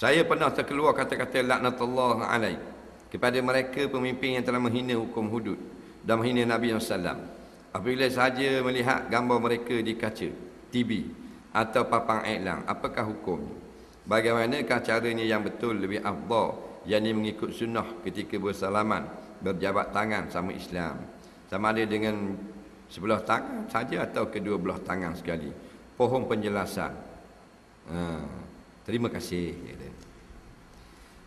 Saya pernah terkeluar kata-kata laknatullah alaih kepada mereka pemimpin yang telah menghina hukum hudud dan menghina Nabi SAW. Apabila sahaja melihat gambar mereka di kaca, TV atau papang iklan, apakah hukumnya? Bagaimanakah caranya yang betul lebih afdal yang mengikut sunnah ketika bersalaman, berjabat tangan sama Islam. Sama ada dengan sebelah tangan saja atau kedua belah tangan sekali. Pohon penjelasan. Ha, terima kasih.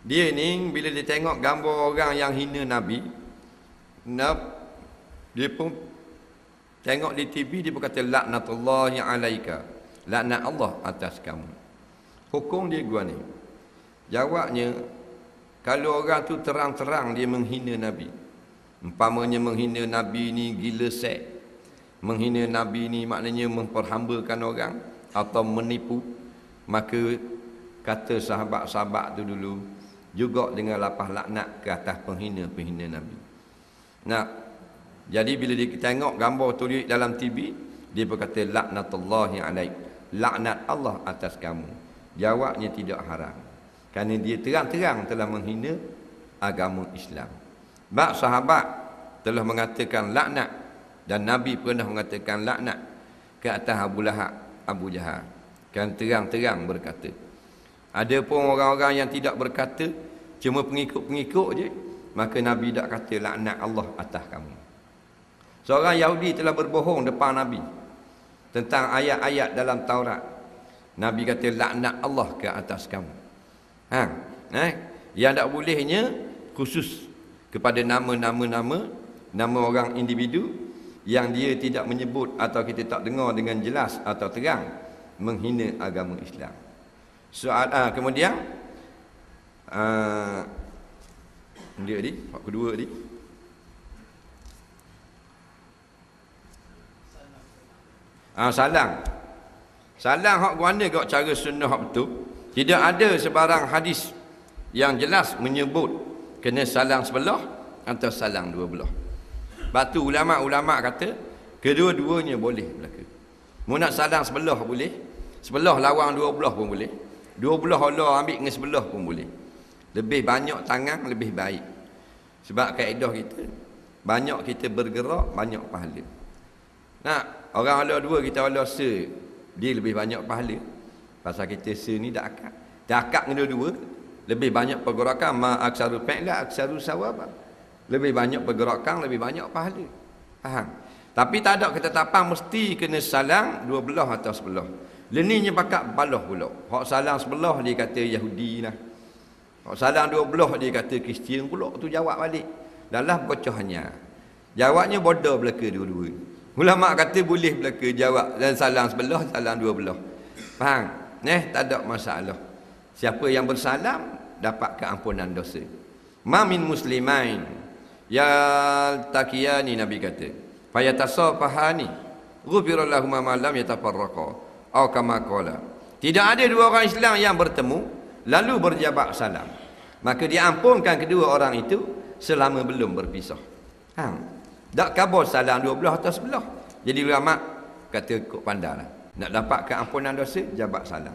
Dia ni bila dia tengok gambar orang yang hina Nabi, dia pun tengok di TV dia berkata laknatullahi alaika. Laknat Allah atas kamu. Hukum dia gua ni. Jawabnya kalau orang tu terang-terang dia menghina Nabi. Umpamanya menghina Nabi ni gila sek. Menghina Nabi ni maknanya memperhambakan orang atau menipu. Maka kata sahabat-sahabat tu dulu juga dengan lapah laknat ke atas penghina-penghina Nabi. Nah, jadi bila dia tengok gambar tu dalam TV, dia berkata laknatullahi alaik. Laknat Allah atas kamu. Jawabnya tidak haram. Kerana dia terang-terang telah menghina agama Islam. Bak sahabat telah mengatakan laknat dan Nabi pernah mengatakan laknat ke atas Abu Lahab, Abu Jahal. Kan terang-terang berkata. Ada pun orang-orang yang tidak berkata cuma pengikut-pengikut je, maka Nabi tak kata laknat Allah atas kamu. Seorang Yahudi telah berbohong depan Nabi tentang ayat-ayat dalam Taurat. Nabi kata laknat Allah ke atas kamu. Ha, eh? Yang tak bolehnya khusus kepada nama-nama-nama nama orang individu yang dia tidak menyebut atau kita tak dengar dengan jelas atau terang menghina agama Islam. Soal ah kemudian ah dia ni, pak kedua ni. Ah salang. Salang hak guana kau cara sunnah hak betul. Tidak ada sebarang hadis yang jelas menyebut kena salang sebelah atau salang dua belah. Batu ulama-ulama kata kedua-duanya boleh berlaku. Mu nak salang sebelah boleh, sebelah lawang dua belah pun boleh. Dua belah Allah ambil dengan sebelah pun boleh. Lebih banyak tangan lebih baik. Sebab kaedah kita banyak kita bergerak banyak pahala. Nah, orang Allah dua kita Allah se dia lebih banyak pahala. Pasal kita se ni dah akak. Dah akak dengan dua lebih banyak pergerakan ma aksaru fa'la aksaru sawaba. Lebih banyak pergerakan lebih banyak pahala. Faham? Tapi tak ada ketetapan mesti kena salang dua belah atau sebelah. Leninya pakat balah pula. Hak salang sebelah dia kata Yahudi lah. Hak salang dua belah dia kata Kristian pula. Tu jawab balik. Dalam pecahannya. Jawabnya bodoh belaka dua-dua. Ulama kata boleh belaka jawab. Dan salang sebelah, salang dua belah. Faham? Neh, tak ada masalah. Siapa yang bersalam, dapat keampunan dosa. Mamin muslimain. Ya takiyani Nabi kata. Fayatasafahani. Ghufirallahumma malam yatafarraqa. Atau kama qala. Tidak ada dua orang Islam yang bertemu lalu berjabat salam. Maka diampunkan kedua orang itu selama belum berpisah. Ha. Tak kabur salam dua belah atau sebelah. Jadi ulama kata kok pandailah. Nak dapat keampunan dosa jabat salam.